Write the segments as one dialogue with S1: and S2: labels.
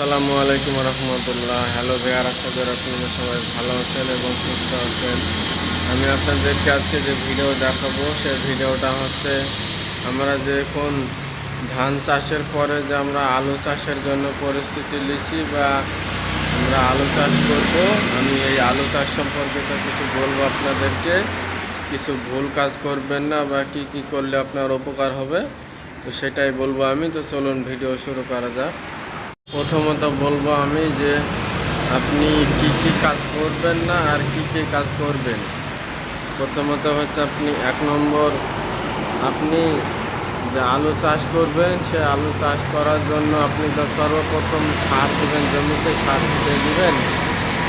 S1: আসসালামু আলাইকুম রহমতুল্লাহ। হ্যালো ভাইয়ার আশা করি আপনারা সবাই ভালো আছেন এবং সুস্থ আছেন। আমি আপনাদেরকে আজকে যে ভিডিও দেখাবো, সেই ভিডিওটা হচ্ছে আমরা যে এখন ধান চাষের পরে যে আমরা আলু চাষের জন্য পরিস্থিতি লিছি বা আমরা আলু চাষ করব, আমি এই আলু চাষ সম্পর্কে কিছু বলব আপনাদেরকে। কিছু ভুল কাজ করবেন না বা কি কি করলে আপনার উপকার হবে, তো সেটাই বলব আমি। তো চলুন ভিডিও শুরু করা যাক। প্রথমত বলব আমি যে আপনি কি কি কাজ করবেন না আর কি কি কাজ করবেন? প্রথমত হচ্ছে আপনি এক নম্বর, আপনি যে আলু চাষ করবেন, সে আলু চাষ করার জন্য আপনি তো সর্বপ্রথম সার দেবেন, জমিতে সার ছিটে দিবেন।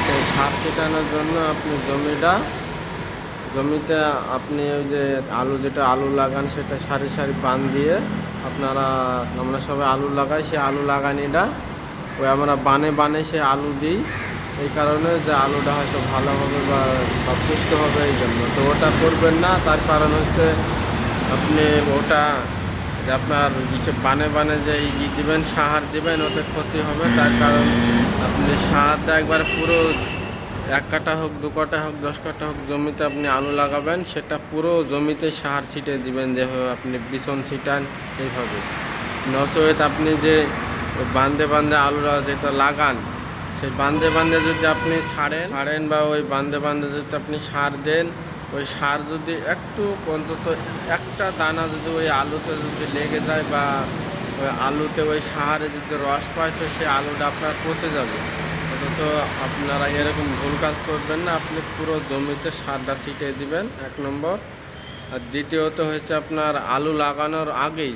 S1: সেই সার ছিটানোর জন্য আপনি জমিটা, জমিতে আপনি ওই যে আলু যেটা আলু লাগান, সেটা সারি সারি বান দিয়ে আপনারা আমরা সবাই আলু লাগাই সেই আলু লাগানিটা ওই আমরা বানে বানে সে আলু দিই। এই কারণে যে আলুটা হয়তো ভালো হবে বা পুষ্ট হবে এই জন্য। তো ওটা করবেন না, তার কারণ হচ্ছে আপনি ওটা যে আপনার কিছু বানে বানে যে ই দিবেন সাহার দিবেন, ওতে ক্ষতি হবে। তার কারণ আপনি সাহারটা একবার পুরো এক কাটা হোক, দু কাটা হোক, দশ কাটা হোক জমিতে আপনি আলু লাগাবেন, সেটা পুরো জমিতে সার ছিটে দিবেন যেভাবে আপনি বিছন ছিটান, এইভাবে। নসোয়েত আপনি যে বান্ধে বান্ধে আলুরা যেটা লাগান, সেই বান্ধে বান্ধে যদি আপনি ছাড়েন ছাড়েন বা ওই বান্ধে বান্ধে যদি আপনি সার দেন, ওই সার যদি একটু অন্তত একটা দানা যদি ওই আলুতে যদি লেগে যায় বা ওই আলুতে ওই সাহারে যদি রস পায়, তো সেই আলুটা আপনার পচে যাবে। অন্তত আপনারা এরকম ভুল কাজ করবেন না, আপনি পুরো জমিতে সারটা ছিটিয়ে দিবেন, এক নম্বর। আর দ্বিতীয়ত হচ্ছে আপনার আলু লাগানোর আগেই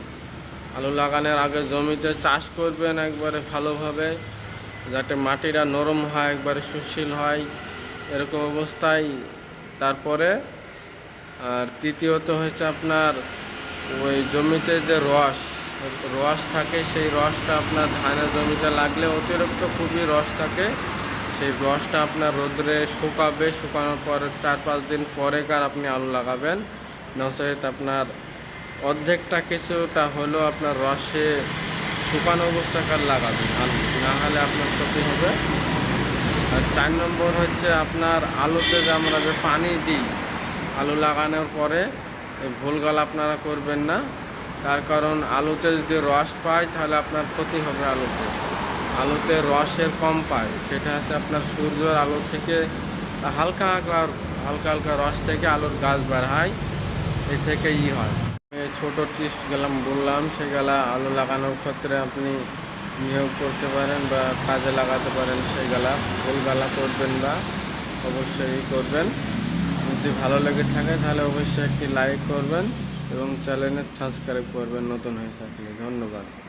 S1: আলু লাগানোর আগে জমিতে চাষ করবেন একবারে ভালোভাবে, যাতে মাটিটা নরম হয়, একবারে সুশীল হয়, এরকম অবস্থায়। তারপরে, আর তৃতীয়ত হচ্ছে আপনার ওই জমিতে যে রস রস থাকে, সেই রসটা আপনার ধানের জমিতে লাগলে অতিরিক্ত খুবই রস থাকে। সেই রসটা আপনার রোদ্রে শুকাবে, শুকানোর পর চার পাঁচ দিন পরে কার আপনি আলু লাগাবেন। নচেত আপনার অর্ধেকটা কিছুটা হলেও আপনার রসে শুকানো অবস্থাকার লাগাবেন, আলু। না হলে আপনার ক্ষতি হবে। আর চার নম্বর হচ্ছে আপনার আলুতে যে আমরা যে পানি দিই, আলু লাগানোর পরে এই ভুলগাল আপনারা করবেন না। তার কারণ আলুতে যদি রস পায়, তাহলে আপনার ক্ষতি হবে আলুতে। আলুতে রসের কম পায়। সেটা হচ্ছে আপনার সূর্যের আলো থেকে হালকা হালকা হালকা হালকা রস থেকে আলুর গাছ বের হয়। এই থেকে ই হয়। ছোটো টিস্ট গেলাম, বললাম, সেগুলা আলো লাগানোর ক্ষেত্রে আপনি নিয়োগ করতে পারেন বা কাজে লাগাতে পারেন, সেগুলা ভুলগালা করবেন বা অবশ্যই করবেন। যদি ভালো লেগে থাকে, তাহলে অবশ্যই একটি লাইক করবেন এবং চ্যানেলে সাবস্ক্রাইব করবেন নতুন হয়ে থাকলে। ধন্যবাদ।